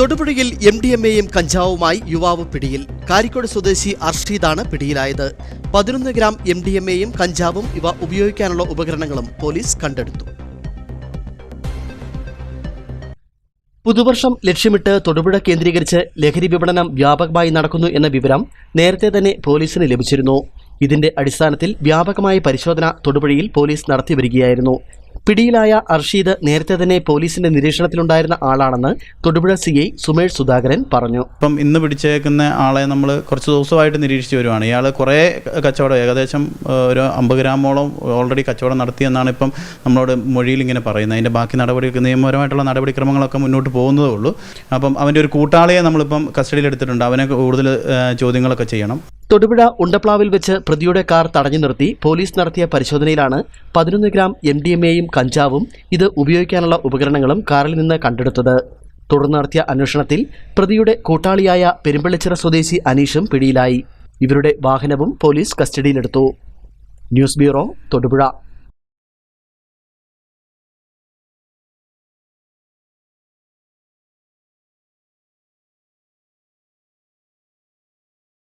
തൊടുപുഴയിൽ M D M എയും കഞ്ചാവുമായി യുവാവ് പിടിയിൽ. കാരിക്കോട് സ്വദേശി അർഷീദാണ് പിടിയിലായത്. പതിനൊന്ന് ഗ്രാം എം ഡി എം എയും കഞ്ചാവും ഇവ ഉപയോഗിക്കാനുള്ള ഉപകരണങ്ങളും പോലീസ് കണ്ടെടുത്തു. പുതുവർഷം ലക്ഷ്യമിട്ട് തൊടുപുഴ കേന്ദ്രീകരിച്ച് ലഹരി വിപണനം വ്യാപകമായി നടക്കുന്നു എന്ന വിവരം നേരത്തെ തന്നെ പോലീസിന് ലഭിച്ചിരുന്നു. ഇതിന്റെ അടിസ്ഥാനത്തിൽ വ്യാപകമായ പരിശോധന തൊടുപുഴയിൽ പോലീസ് നടത്തിവരികയായിരുന്നു. പിടിയിലായ അർഷീദ് നേരത്തെ തന്നെ പോലീസിന്റെ നിരീക്ഷണത്തിലുണ്ടായിരുന്ന ആളാണെന്ന് തൊടുപുഴ സി ഐ സുമേഷ് സുധാകരൻ പറഞ്ഞു. ഇപ്പം ഇന്ന് പിടിച്ചേക്കുന്ന ആളെ നമ്മൾ കുറച്ച് ദിവസമായിട്ട് നിരീക്ഷിച്ചു വരുവാണ്. ഇയാൾ കുറേ കച്ചവടം ഏകദേശം ഒരു അമ്പത് ഗ്രാമോളം ഓൾറെഡി കച്ചവടം നടത്തിയെന്നാണ് ഇപ്പം നമ്മളോട് മൊഴിയിൽ ഇങ്ങനെ പറയുന്നത്. അതിന്റെ ബാക്കി നടപടി നിയമപരമായിട്ടുള്ള നടപടിക്രമങ്ങളൊക്കെ മുന്നോട്ട് പോകുന്നതേ ഉള്ളൂ. അപ്പം അവന്റെ ഒരു കൂട്ടാളിയെ നമ്മളിപ്പം കസ്റ്റഡിയിൽ എടുത്തിട്ടുണ്ട് അവനെ കൂടുതൽ ചോദ്യങ്ങളൊക്കെ ചെയ്യണം. തൊടുപുഴ ഉണ്ടപ്ലാവിൽ വെച്ച് പ്രതിയുടെ കാർ തടഞ്ഞു നിർത്തി പോലീസ് നടത്തിയ പരിശോധനയിലാണ് പതിനൊന്ന് ഗ്രാം എം ഡി എം എയും കഞ്ചാവും ഇത് ഉപയോഗിക്കാനുള്ള ഉപകരണങ്ങളും കാറിൽ നിന്ന് കണ്ടെടുത്തത്. തുടർന്ന് നടത്തിയ അന്വേഷണത്തിൽ പ്രതിയുടെ കൂട്ടാളിയായ പെരുമ്പള്ളിച്ചിറ സ്വദേശി അനീഷും പിടിയിലായി. ഇവരുടെ വാഹനവും പോലീസ് കസ്റ്റഡിയിലെടുത്തു. News bureau Thodupuzha.